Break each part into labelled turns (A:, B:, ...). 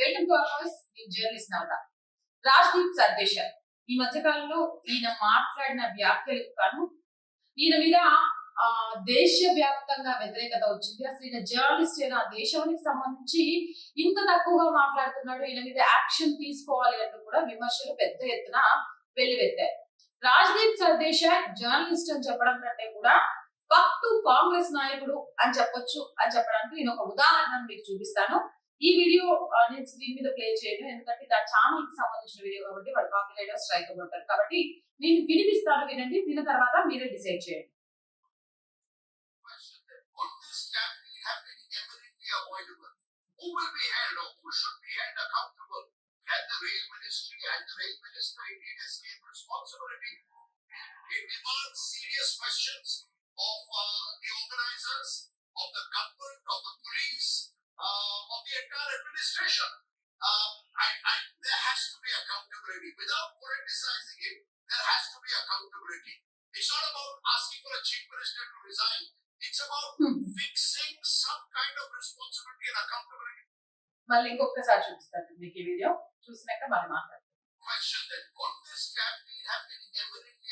A: Welcome to our journalist Navata Rajdeep Sardesai ఈ మధ్యకాలంలో ఈయన మాట్లాడిన వ్యాఖ్యలకు కాను ఈయన మీద ఆ దేశ వ్యాప్తంగా వ్యతిరేకత వచ్చింది. అసలు ఈయన జర్నలిస్ట్ అయిన దేశానికి సంబంధించి ఇంత తక్కువగా మాట్లాడుతున్నాడు ఈయన మీద యాక్షన్ తీసుకోవాలి అంటూ కూడా విమర్శలు పెద్ద ఎత్తున వెల్లువెత్తాయి. రాజ్దీప్ సర్దేశాయ్ జర్నలిస్ట్ అని చెప్పడం కంటే కూడా పక్తు కాంగ్రెస్ నాయకుడు అని చెప్పొచ్చు అని చెప్పడానికి నేను ఒక ఉదాహరణను మీకు చూపిస్తాను. ఈ వీడియో ఆ, నేను స్క్రీన్ మీద ప్లే చేయను ఎందుకంటే ఇది ఆ ఛానల్ కి సంబంధించిన వీడియో కాబట్టి వాళ్ళు కాపీరైట్ స్ట్రైక్ అవ్వతారు కాబట్టి నేను వినిపిస్తాను వినండి విన్న తర్వాత మీరే డిసైడ్ చేయండి
B: question that could this campaign have been eminently avoidable? Who will be held or who should be held accountable? Can the rail ministry and the rail minister indeed escape responsibility? It demands serious questions of uh, the organizers, of the government, of the police, uh, of the entire administration. Um, I, I, there has to be accountability. Without politicizing it, there has to be accountability. It's not about asking for a chief minister to resign. It's about
A: Hmm.
B: fixing some kind of responsibility and accountability.
A: మళ్ళీ ఇంకొకసారి చూపిస్తాను మీకు ఈ video చూసినాక మళ్ళీ మాట్లాడతాను
B: Question that could this campaign have been eminently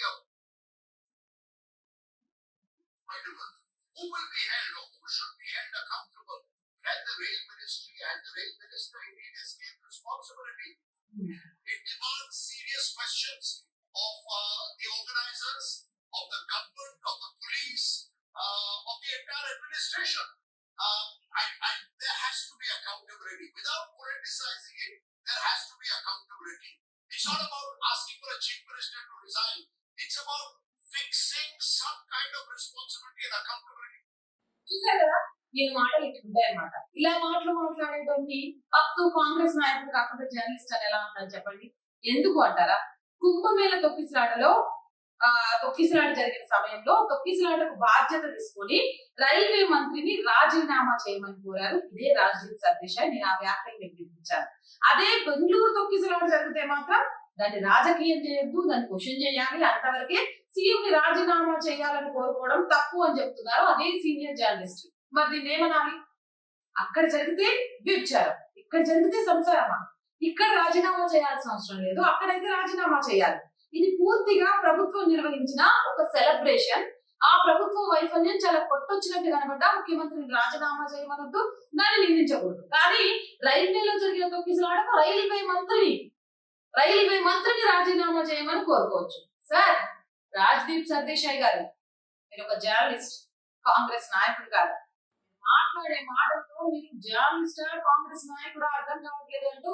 B: avoidable? Who will be held or who should be held accountable? can the rail ministry and the rail minister indeed escape responsibility? It demands serious questions of uh, the organizers, of the government, of the police, uh, of the entire administration. Um, I, I, there has to be accountability. Without politicizing it, there has to be accountability. It's not about asking for a chief minister to resign. It's about fixing some kind of responsibility and accountability.
A: చూసారు ఈయన మాటలు ఇట్లా ఉంటాయి ఇలా మాటలు మాట్లాడేటువంటి పక్కు కాంగ్రెస్ నాయకుడు కాకుండా జర్నలిస్ట్ అని ఎలా ఉంటారు చెప్పండి. ఎందుకు అంటారా? కుంభమేళ తొక్కిసలాటలో ఆ తొక్కిసలాట జరిగిన సమయంలో తొక్కిసలాటకు బాధ్యత తీసుకొని రైల్వే మంత్రిని రాజీనామా చేయమని కోరారు. ఇదే రాజ్దీప్ సర్దేశాయ్. నేను ఆ వ్యాఖ్యలు వినిపించాను అదే బెంగళూరు తొక్కిసలాట జరిగితే మాత్రం దాన్ని రాజకీయం చేయొద్దు దాన్ని క్వశ్చన్ చేయాలి అంతవరకే సీఎం ని రాజీనామా చేయాలని కోరుకోవడం తప్పు అని చెప్తున్నారు. అదే సీనియర్ జర్నలిస్ట్. మరి దీన్ని ఏమనాలి? అక్కడ జరిగితే వ్యభిచారం ఇక్కడ జరిగితే సంసారమా? ఇక్కడ రాజీనామా చేయాల్సిన అవసరం లేదు అక్కడైతే రాజీనామా చేయాలి. ఇది పూర్తిగా ప్రభుత్వం నిర్వహించిన ఒక సెలబ్రేషన్ ఆ ప్రభుత్వ వైఫల్యం చాలా కొట్టొచ్చినట్టు కనబడ్డ ముఖ్యమంత్రిని రాజీనామా చేయమనొద్దు దాన్ని నిందించకూడదు. కానీ రైల్వేలో జరిగిన తొక్కిసలాడకు రైల్వే మంత్రిని రైల్వే మంత్రిని రాజీనామా చేయమని కోరుకోవచ్చు. సార్ రాజ్దీప్ సర్దేశాయ్ గారు మీరు ఒక జర్నలిస్ట్ కాంగ్రెస్ నాయకుడు కాదు. మాట్లాడే మాటలతో మీరు జర్నలిస్ట్ కాంగ్రెస్ నాయకుడు అర్థం కావట్లేదు అంటూ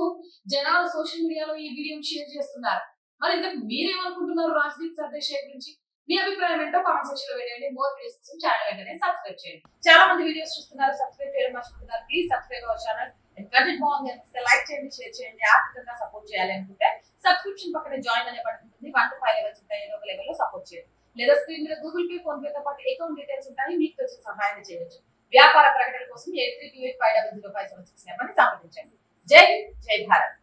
A: జనాలు సోషల్ మీడియాలో ఈ వీడియో షేర్ చేస్తున్నారు. మరి ఇంతకు మీరేమనుకుంటున్నారు రాజదీప్ సర్దేశాయ్ గురించి? మీ అభిప్రాయం ఏంటో కామెంట్ సెక్షన్లో పెట్టండి. మోర్ వీడియోస్ కోసం ఛానల్ వెంటనే సబ్స్క్రైబ్ చేయండి. చాలా మంది వీడియోస్ చూస్తున్నారు. సబ్స్క్రైబ్ చేయడం మర్చిపోతున్నారు. Please subscribe our channel content బాగుంది అనిపిస్తే లైక్ చేయండి షేర్ చేయండి. ఆర్థికంగా సపోర్ట్ చేయాలి అనుకుంటే సబ్స్క్రిప్షన్ పక్కన జాయిన్ అనే బటన్ ఉంటుంది. వన్ టు ఫైవ్ లెవెల్స్ ఉంటాయి. ఏదో ఒక లెవెల్లో సపోర్ట్ చేయండి. లేదా స్క్రీన్ మీద గూగుల్ పే ఫోన్ పే తో పాటు అకౌంట్ డీటెయిల్స్ ఉంటాయి. మీకు వచ్చిన సహాయం చేయొచ్చు వ్యాపార ప్రకటన కోసం eight three two eight five double zero five seven six నెంబర్ని సంప్రదించండి. జై హింద్ జై భారత్.